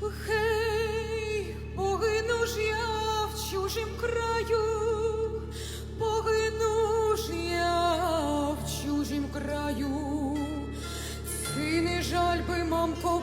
Гей, погину ж я в чужим краю, погину ж я в чужім краю. Сини жаль би, мамко,